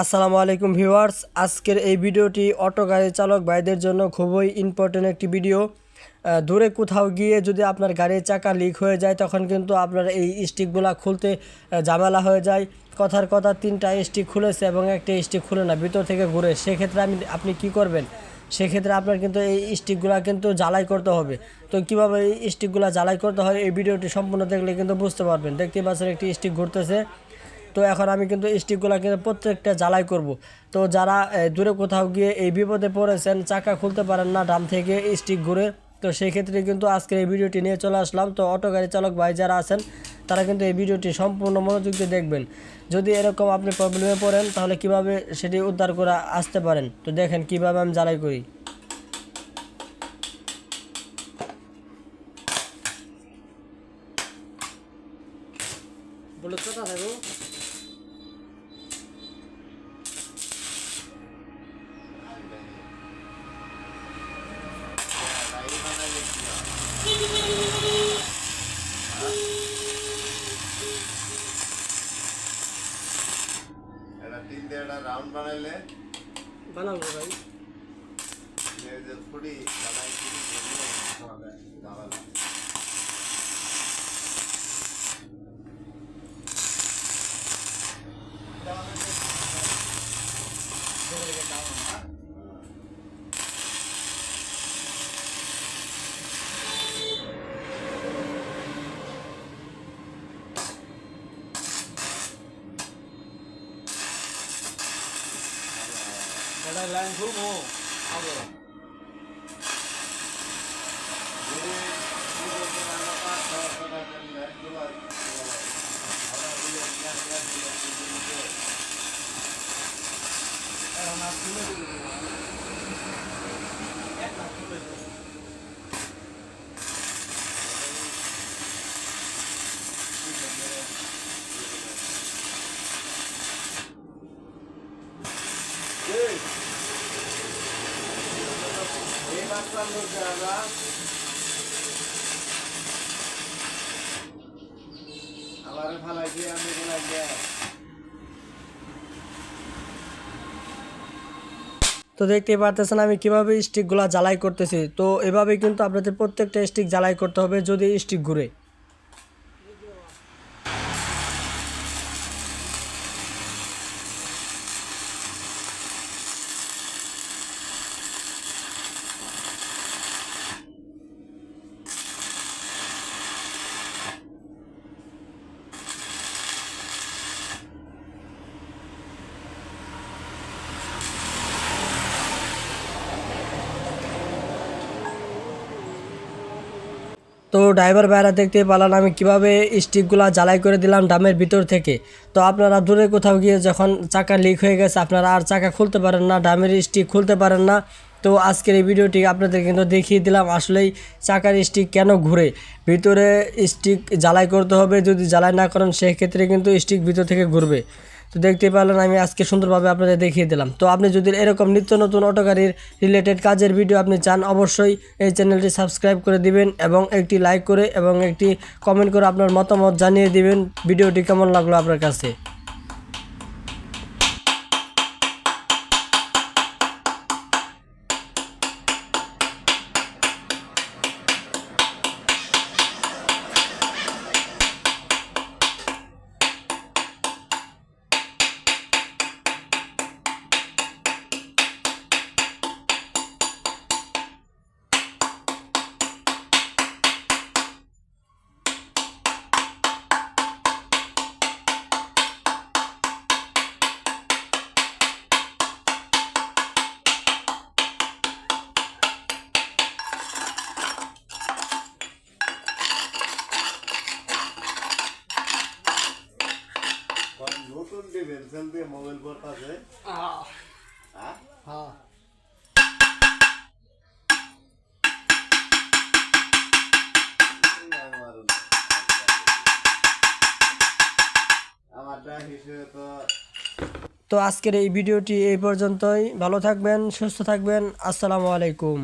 আসসালামু আলাইকুম ভিউয়ার্স, আজকের এই ভিডিওটি অটো গাড়ি চালক ভাইদের জন্য খুবই ইম্পর্টেন্ট একটি ভিডিও। দূরে কোথাও গিয়ে যদি আপনার গাড়ির চাকা লিক হয়ে যায়, তখন কিন্তু আপনার এই স্টিকগুলা খুলতে ঝামেলা হয়ে যায়। কথার কথা, তিনটা স্টিক খুলেছে এবং একটা স্টিক খুলে না, ভিতর থেকে ঘুরে। সেক্ষেত্রে আমি, আপনি কি করবেন? সেক্ষেত্রে আপনার কিন্তু এই স্টিকগুলা কিন্তু জ্বালাই করতে হবে। তো কীভাবে এই স্টিকগুলা জ্বালাই করতে হয়, এই ভিডিওটি সম্পূর্ণ দেখলে কিন্তু বুঝতে পারবেন। দেখতে পাচ্ছেন, একটি স্টিক ঘুরতেছে। তো এখন আমি কিন্তু স্টিকগুলো কিন্তু প্রত্যেকটা জ্বালাই করব। তো যারা দূরে কোথাও গিয়ে এই বিপদে পড়েছেন, চাকা খুলতে পারেন না ডাম থেকে স্টিক ঘুরে, তো সেই ক্ষেত্রে কিন্তু আজকের এই ভিডিওটি নিয়ে চলে আসলাম। তো অটো গাড়ি চালক ভাই যারা আছেন, তারা কিন্তু এই ভিডিওটি সম্পূর্ণ মনোযোগ দিয়ে দেখবেন। যদি এরকম আপনি প্রবলেমে পড়েন, তাহলে কীভাবে সেটি উদ্ধার করে আসতে পারেন? তো দেখেন কীভাবে আমি জ্বালাই করি। বলে কথা থাকো এটা তিন দিয়ে একটা রাউন্ড বানাইলে বানাবো ভাই এই যে ফুড়ি বানাই ফুড়ি ঘুরিয়ে আমাদের ইয়া ইয়া দিয়ে দিয়ে এখন আর তুলে দিলে এই এই বাচ্চার লোক যারা আবার ফালাই দিয়ে আমি ফেলাই তো দেখতে পারতেছেন আমি কীভাবে স্টিকগুলো জ্বালাই করতেছি। তো এভাবে কিন্তু আপনাদের প্রত্যেকটা স্টিক জ্বালাই করতে হবে যদি স্টিক ঘুরে। তো ড্রাইভার ভাইরা দেখতে পারলেন আমি কীভাবে স্টিকগুলো জ্বালাই করে দিলাম ডামের ভিতর থেকে। তো আপনারা দূরে কোথাও গিয়ে যখন চাকা লিক হয়ে গেছে, আপনারা আর চাকা খুলতে পারেন না ডামের স্টিক খুলতে পারেন না। তো আজকের এই ভিডিওটি আপনাদের কিন্তু দেখিয়ে দিলাম আসলেই চাকার স্টিক কেন ঘুরে। ভিতরে স্টিক জ্বালাই করতে হবে, যদি জ্বালাই না করেন, সেক্ষেত্রে কিন্তু স্টিক ভিতর থেকে ঘুরবে। তো দেখতে পারলেন, আমি আজকে সুন্দরভাবে আপনাদের দেখিয়ে দিলাম। তো আপনি যদি এরকম নিত্য নতুন অটো গাড়ির রিলেটেড কাজের ভিডিও আপনি চান, অবশ্যই এই চ্যানেলটি সাবস্ক্রাইব করে দিবেন এবং একটি লাইক করে এবং একটি কমেন্ট করে আপনার মতামত জানিয়ে দিবেন। ভিডিওটি কেমন লাগল আপনার কাছে? হ্যাঁ? তো আজকের এই ভিডিওটি এই পর্যন্তই। ভালো থাকবেন সুস্থ থাকবেন। আসসালামু আলাইকুম।